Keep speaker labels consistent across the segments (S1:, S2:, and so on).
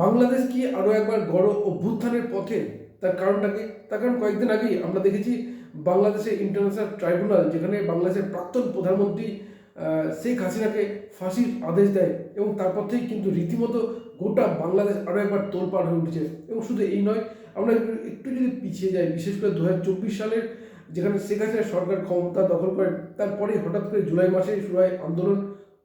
S1: বাংলাদেশ কি আরও একবার গড় অভ্যুত্থানের পথে? তার কারণটাকে তার কারণ কয়েকদিন আগেই আমরা দেখেছি বাংলাদেশের ইন্টারন্যাশনাল ট্রাইব্যুনাল, যেখানে বাংলাদেশের প্রাক্তন প্রধানমন্ত্রী শেখ হাসিনাকে ফাঁসির আদেশ দেয় এবং তারপর থেকেই কিন্তু রীতিমতো গোটা বাংলাদেশ আরও একবার তোলপাড় হয়ে উঠেছে। এবং শুধু এই নয়, আমরা একটু যদি পিছিয়ে যাই, বিশেষ করে দু হাজার চব্বিশ সালের, যেখানে শেখ হাসিনা সরকার ক্ষমতা দখল করেন তারপরে হঠাৎ করে জুলাই মাসে শুরু হয় আন্দোলন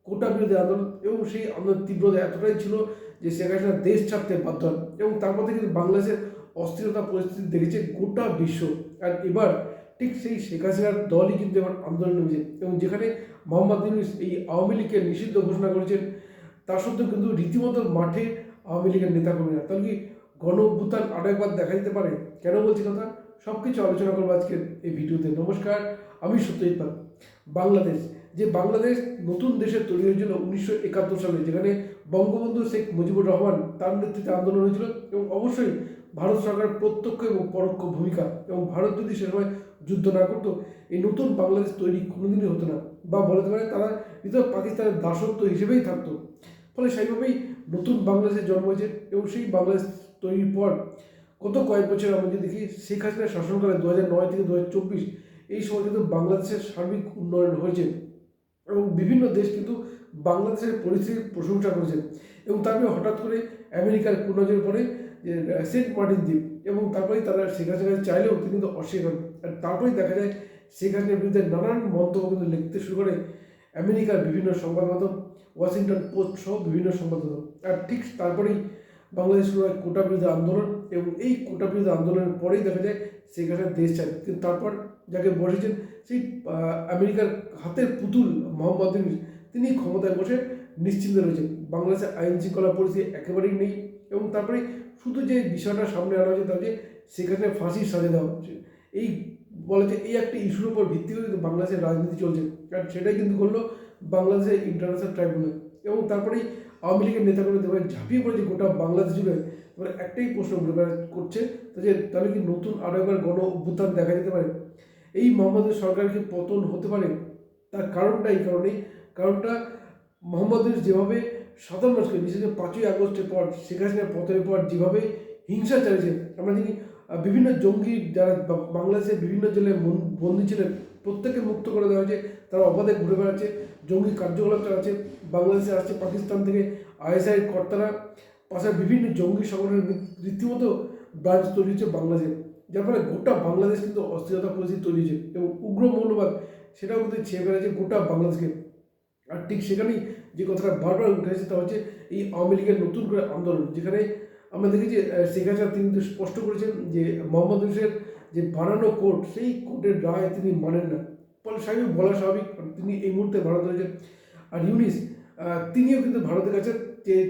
S1: কোটা বিরোধী আন্দোলন এবং সেই আন্দোলন তীব্রতা এতটাই ছিল যে শেখ হাসিনা দেশ ছাড়তে বাধ্য হন। এবং তারপর থেকে কিন্তু বাংলাদেশের অস্থিরতা পরিস্থিতি দেখেছে গোটা বিশ্ব। আর এবার ঠিক সেই শেখ হাসিনার দলই কিন্তু এবার আন্দোলন নেমেছে। এবং যেখানে মোহাম্মদ ইউনুস এই আওয়ামী লীগকে নিষিদ্ধ ঘোষণা করেছেন, তা সত্ত্বেও কিন্তু রীতিমতো মাঠে আওয়ামী লীগের নেতাকর্মীরা। তাহলে কি গণ অভ্যুত্থান আরও একবার দেখা দিতে পারে? কেন বলছি কথা? সব কিছু আলোচনা করব আজকের এই ভিডিওতে। নমস্কার, আমি সত্যজিৎ পাল, বাংলাদেশ। যে বাংলাদেশ নতুন দেশে তৈরি হয়েছিল উনিশশো একাত্তর সালে, যেখানে বঙ্গবন্ধু শেখ মুজিবুর রহমান তার নেতৃত্বে আন্দোলন হয়েছিল এবং অবশ্যই ভারত সরকার প্রত্যক্ষ এবং পরোক্ষ ভূমিকা এবং ভারত যদি সে সময় যুদ্ধ না করতো, এই নতুন বাংলাদেশ তৈরি কোনোদিনই হতো না বা বলতে পারে তারা ভিতর পাকিস্তানের দাসত্ব হিসেবেই থাকতো। ফলে সেইভাবেই নতুন বাংলাদেশের জন্ম হয়েছে এবং সেই বাংলাদেশ তৈরির পর গত কয়েক বছর আমরা যদি দেখি, শেখ হাসিনার শাসনকালে দু হাজার নয় থেকে দু হাজার চব্বিশ এই সময় কিন্তু বাংলাদেশের সার্বিক উন্নয়ন হয়েছে। এবং বিভিন্ন দেশ কিন্তু বাংলাদেশের পরিস্থিতির প্রশংসা করেছে। এবং তারপরে হঠাৎ করে আমেরিকার কুনজের পরে সেন্ট মার্টিন দ্বীপ এবং তারপরেই তারা শেখ হাসিনা চাইলেও তিনি কিন্তু অস্বীকার আর তারপরেই দেখা যায় শেখ হাসিনার বিরুদ্ধে নানান মন্তব্য কিন্তু লিখতে শুরু করে আমেরিকার বিভিন্ন সংবাদ মাধ্যম ওয়াশিংটন পোস্ট সহ বিভিন্ন সংবাদ মাধ্যম আর ঠিক তারপরেই বাংলাদেশ শুরু হয় কোটা বিরোধী আন্দোলন এবং এই কোটা বিরোধী আন্দোলনের পরেই দেখা যায় শেখ হাসিনা দেশ চায় কিন্তু তারপর যাকে বসেছেন সেই আমেরিকার হাতের পুতুল মোহাম্মদ তিনি ক্ষমতায় বসে নিশ্চিন্ত রয়েছেন। বাংলাদেশের আইন শৃঙ্খলা পরিস্থিতি একেবারেই নেই এবং তারপরে শুধু যে বিষয়টা সামনে আনা হয়েছে তা যে সেখানে ফাঁসির সাজা দেওয়া হচ্ছে। এই বলা যে এই একটা ইস্যুর উপর ভিত্তি করে কিন্তু বাংলাদেশের রাজনীতি চলছে। আর সেটাই কিন্তু করল বাংলাদেশের ইন্টারন্যাশনাল ট্রাইব্যুনাল। এবং তারপরেই আওয়ামী লীগের নেতাগুলো দেবে ঝাঁপিয়ে পড়েছে গোটা বাংলাদেশ জুড়ে। এবার একটাই প্রশ্ন করছে যে তাহলে কি নতুন আরও একবার গণ অভ্যুত্থান দেখা যেতে পারে? এই মোহাম্মদের সরকার কি পতন হতে পারে? তার কারণটা এই কারণেই। কারণটা মোহাম্মদ যেভাবে সাধারণ মানুষকে বিশেষ করে পাঁচই আগস্টের পর, শেখ হাসিনার পতনের পর যেভাবে হিংসা চালিয়েছে আমরা দেখি বিভিন্ন জঙ্গি যারা বাংলাদেশের বিভিন্ন জেলায় বন্দী ছিলেন প্রত্যেককে মুক্ত করে দেওয়া হয়েছে, তারা অবাধে ঘুরে বেড়াচ্ছে, জঙ্গি কার্যকলাপ চালাচ্ছে, বাংলাদেশে আসছে, পাকিস্তান থেকে আইএসআই কর্তারা পাশাপাশি বিভিন্ন জঙ্গি সংগঠনের রীতিমতো ব্রাঞ্চ তৈরি হচ্ছে বাংলাদেশে। যার ফলে গোটা বাংলাদেশ কিন্তু অস্থিরতা পরিস্থিতি তৈরি হয়েছে এবং উগ্র মৌলবাদ সেটাও কিন্তু ছেয়ে বেড়েছে গোটা বাংলাদেশকে। আর ঠিক সেখানেই যে কথাটা বারবার উঠে এসেছে তা হচ্ছে এই আওয়ামী লীগের নতুন করে আন্দোলন, যেখানে আমরা দেখেছি শেখ হাসিনা তিনি কিন্তু স্পষ্ট করেছেন যে মোহাম্মদ ইউনুসের যে বানানো কোর্ট, সেই কোর্টের রায় তিনি মানেন না। ফলে স্বাভাবিক, বলা স্বাভাবিক, তিনি এই মুহূর্তে ভারত রয়েছেন। আর ইউনিস তিনিও কিন্তু ভারতের কাছে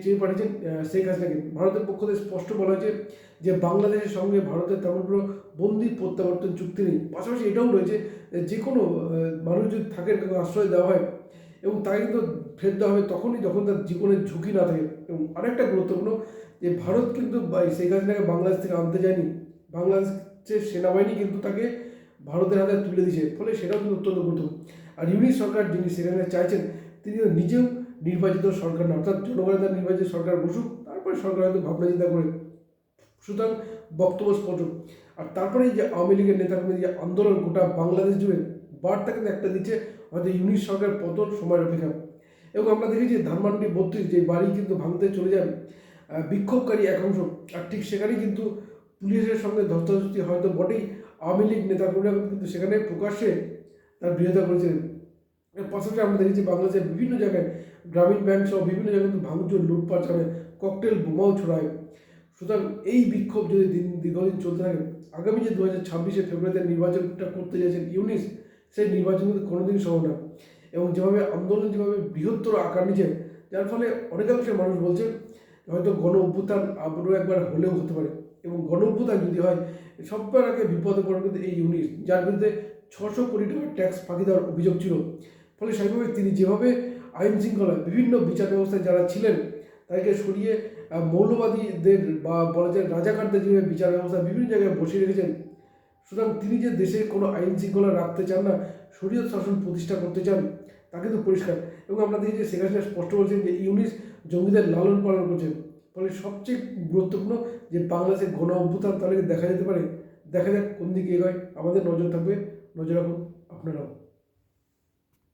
S1: চেয়ে পাঠিয়েছেন শেখ হাসিনাকে। ভারতের পক্ষ থেকে স্পষ্ট বলা হয়েছে যে বাংলাদেশের সঙ্গে ভারতের তেমন কোনো বন্দি প্রত্যাবর্তন চুক্তি নেই। পাশাপাশি এটাও রয়েছে যে কোনো মানুষ যদি থাকে আশ্রয় দেওয়া হয় এবং তাকে কিন্তু ফেরত দেওয়া হবে তখনই যখন তার জীবনের ঝুঁকি না থাকে। এবং আরেকটা গুরুত্বপূর্ণ যে ভারত কিন্তু শেখ হাসিনাকে বাংলাদেশ থেকে আনতে যায়নি। বাংলাদেশের সেনাবাহিনী কিন্তু তাকে ভারতের হাতে তুলে দিয়েছে। ফলে সেটাও কিন্তু অত্যন্ত গুরুত্বপূর্ণ। আর ইউনিট সরকার যিনি সেখানে চাইছেন, তিনি নিজেও নির্বাচিত সরকার না, অর্থাৎ জনগণের দ্বারা নির্বাচিত সরকার বসুক, তারপরে সরকার হয়তো ভাবনা চিন্তা করে। সুতরাং বক্তব্য স্পষ্ট। আর তারপরে যে আওয়ামী লীগের নেতাকর্মীদের যে আন্দোলন, গোটা বাংলাদেশ জুড়ে বার্তা কিন্তু একটা দিচ্ছে, হয়তো ইউনিট সরকার পতন সময়ের অপেক্ষা। এবং আমরা দেখেছি ধানমান্ডি বত্রিশ যে বাড়ি কিন্তু ভাঙতে চলে যান বিক্ষোভকারী একাংশ আর ঠিক সেখানেই কিন্তু পুলিশের সঙ্গে ধস্তাধস্তি হয়তো বটেই আওয়ামী লীগ নেতাকর্মীরা কিন্তু সেখানে প্রকাশ্যে তার বিরোধিতা করেছিলেন। পাশাপাশি আমরা দেখেছি বাংলাদেশের বিভিন্ন জায়গায় গ্রামীণ ব্যাংক সহ বিভিন্ন জায়গায় কিন্তু ভাঙচুর, লুটপাট চাবে ককটেল বোমাও ছড়ায়। সুতরাং এই বিক্ষোভ যদি দিন, দীর্ঘদিন চলতে থাকে, আগামী যে দু হাজার ছাব্বিশে ফেব্রুয়ারিতে নির্বাচনটা করতে যাচ্ছেন ইউনিস, সেই নির্বাচন কিন্তু কোনোদিন সহ না। এবং যেভাবে আন্দোলন যেভাবে বৃহত্তর আকার নিচ্ছে, যার ফলে অনেকাংশে মানুষ বলছে হয়তো গণ অভ্যুত্থান আবারও একবার হলেও হতে পারে। এবং গণ অভ্যুত্থান যদি হয় সবার আগে বিপদে পড়বে কিন্তু এই ইউনিট যার বিরুদ্ধে ছশো কোটি টাকার ট্যাক্স ফাঁকি দেওয়ার অভিযোগ ছিল। ফলে সেইভাবে তিনি যেভাবে আইন শৃঙ্খলা বিভিন্ন বিচার ব্যবস্থায় যারা ছিলেন, তাদেরকে সরিয়ে মৌলবাদীদের বা বলা যায় রাজাকারদের যেভাবে বিচার ব্যবস্থা বিভিন্ন জায়গায় বসিয়ে রেখেছেন, সুতরাং তিনি যে দেশে কোনো আইন শৃঙ্খলা রাখতে চান না, শরীয়ত শাসন প্রতিষ্ঠা করতে চান, তা কিন্তু পরিষ্কার। এবং দেখি যে শেখ হাসিনা স্পষ্ট বলছেন যে ইউনিস জঙ্গিদের লালন পালন করছেন, ফলে সবচেয়ে গুরুত্বপূর্ণ যে বাংলাদেশের গণ অভ্যুত্থান তাহলে দেখা যেতে পারে? দেখা যাক কোন দিকে এগোয়। আমাদের নজর থাকবে, নজর রাখুন আপনারাও।